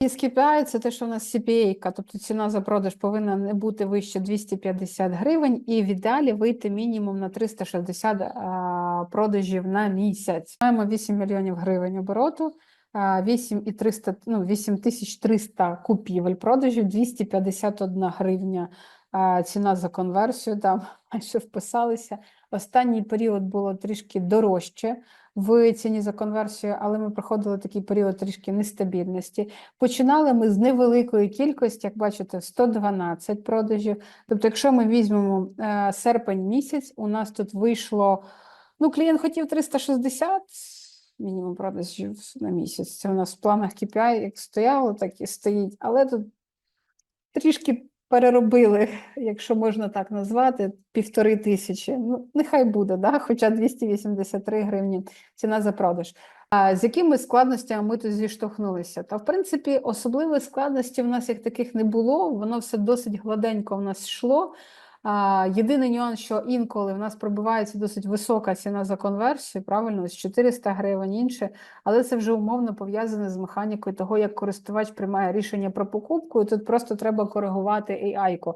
І з KPI це те, що в нас CPA, тобто ціна за продаж повинна не бути вище 250 гривень, і в ідеалі вийти мінімум на 360 а, продажів на місяць. Маємо 8 мільйонів гривень обороту, а, 8 і 300, ну, 8300 купівель продажів, 251 гривня ціна за конверсію, там майже вписалися. Останній період було трішки дорожче в ціні за конверсію, але ми проходили такий період трішки нестабільності. Починали ми з невеликої кількості, як бачите, 112 продажів. Тобто, якщо ми візьмемо е, серпень місяць, у нас тут вийшло. Ну, клієнт хотів 360 мінімум продажів на місяць. Це у нас в планах KPI як стояло, так і стоїть. Але тут трішки переробили, якщо можна так назвати, півтори тисячі. Ну, нехай буде, да? хоча 283 гривні ціна за продаж. А з якими складностями ми тут зіштовхнулися? Та в принципі, особливих складностей в нас як таких не було. Воно все досить гладенько в нас йшло. Єдиний нюанс, що інколи в нас пробивається досить висока ціна за конверсію, правильно, ось 400 гривень інше, але це вже умовно пов'язане з механікою того, як користувач приймає рішення про покупку, і тут просто треба коригувати AI-ку.